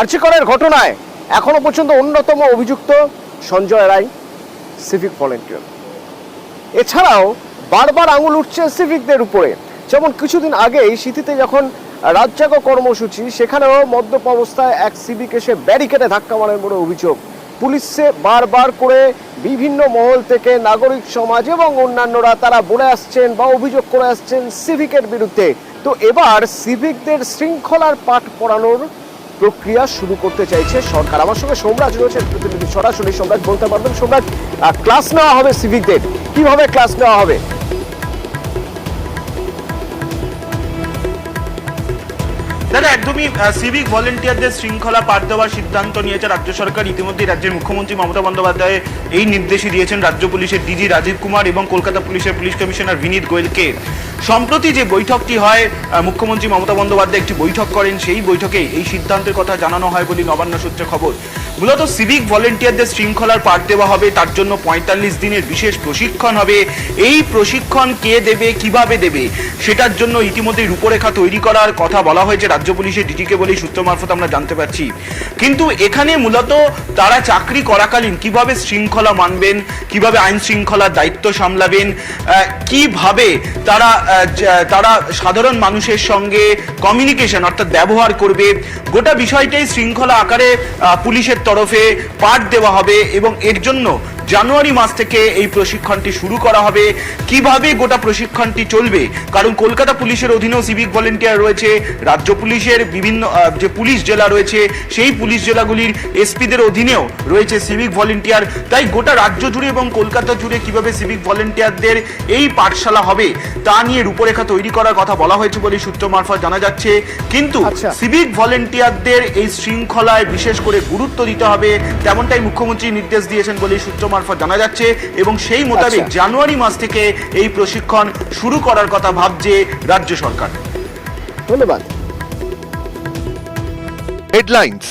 আর্চিকরের ঘটনায় এখনও পর্যন্ত অন্যতম অভিযুক্ত সঞ্জয় রায়, সিভিক ভলেন্টিয়ার। এছাড়াও বারবার আঙুল উঠছে সিভিকদের উপরে। যেমন কিছুদিন আগেই সিথিতে যখন রাজ্জাগ কর্মসূচি, সেখানেও মদ্যপ অবস্থায় এক সিভিক এসে ব্যারিকেডে ধাক্কা মারেন বলে অভিযোগ। পুলিশে বারবার করে বিভিন্ন মহল থেকে নাগরিক সমাজ এবং অন্যান্যরা তারা বলে আসছেন বা অভিযোগ করে আসছেন সিভিকের বিরুদ্ধে। তো এবার সিভিকদের শৃঙ্খলার পাঠ পড়ানোর প্রক্রিয়া শুরু করতে চাইছে সরকার। আমার সঙ্গে সোমরাজ রয়েছে, প্রতিনিধি সরাসরি। সোমরাজ, বলতে পারবেন, সোমরাজ ক্লাস নেওয়া হবে সিভিকদের কীভাবে ক্লাস নেওয়া হবে? দাদা একদমই সিভিক ভলেন্টিয়ারদের শৃঙ্খলা পাঠ দেওয়ার সিদ্ধান্ত নিয়েছে রাজ্য সরকার। ইতিমধ্যে রাজ্যের মুখ্যমন্ত্রী মমতা বন্দ্যোপাধ্যায় এই নির্দেশই দিয়েছেন রাজ্য পুলিশের ডিজি রাজীব কুমার এবং কলকাতা পুলিশের পুলিশ কমিশনার বিনীত গোয়েলকে। সম্প্রতি যে বৈঠকটি হয় মুখ্যমন্ত্রী মমতা বন্দ্যোপাধ্যায় একটি বৈঠক করেন, সেই বৈঠকে এই সিদ্ধান্তের কথা জানানো হয় বলে নবান্ন সূত্রে খবর। মূলত সিভিক ভলেন্টিয়ারদের শৃঙ্খলার পাঠ দেওয়া হবে, তার জন্য পঁয়তাল্লিশ দিনের বিশেষ প্রশিক্ষণ হবে। এই প্রশিক্ষণ কে দেবে, কীভাবে দেবে, সেটার জন্য ইতিমধ্যে রূপরেখা তৈরি করার কথা বলা হয়েছে রাজ্য পুলিশের ডিজিকে বলেই সূত্র মারফত আমরা জানতে পারছি। কিন্তু এখানে মূলত তারা চাকরি করাকালীন কীভাবে শৃঙ্খলা মানবেন, কীভাবে আইন শৃঙ্খলার দায়িত্ব সামলাবেন কীভাবে তারা তারা সাধারণ মানুষের সঙ্গে কমিউনিকেশন অর্থাৎ ব্যবহার করবে, গোটা বিষয়টাই শৃঙ্খলা আকারে পুলিশের তরফে পাঠ দেওয়া হবে এবং এর জন্য জানুয়ারি মাস থেকে এই প্রশিক্ষণটি শুরু করা হবে। কীভাবে গোটা প্রশিক্ষণটি চলবে? কারণ কলকাতা পুলিশের অধীনেও সিভিক ভলেন্টিয়ার রয়েছে রাজ্য পুলিশের বিভিন্ন যে পুলিশ জেলা রয়েছে সেই পুলিশ জেলাগুলির এসপিদের অধীনেও রয়েছে সিভিক ভলেন্টিয়ার তাই গোটা রাজ্য জুড়ে এবং কলকাতা জুড়ে কীভাবে সিভিক ভলেন্টিয়ারদের এই পাঠশালা হবে তা নিয়ে রূপরেখা তৈরি করার কথা বলা হয়েছে বলে সূত্র মারফত জানা যাচ্ছে। কিন্তু আচ্ছা। সিভিক ভলেন্টিয়ারদের এই শৃঙ্খলায় বিশেষ করে গুরুত্ব দিতে হবে তেমনটাই মুখ্যমন্ত্রী নির্দেশ দিয়েছেন বলে সূত্র মারফত জানা যাচ্ছে এবং সেই মোতাবেক আচ্ছা। জানুয়ারি মাস থেকে এই প্রশিক্ষণ শুরু করার কথা ভাবছে রাজ্য সরকার। ধন্যবাদ। হেডলাইন্স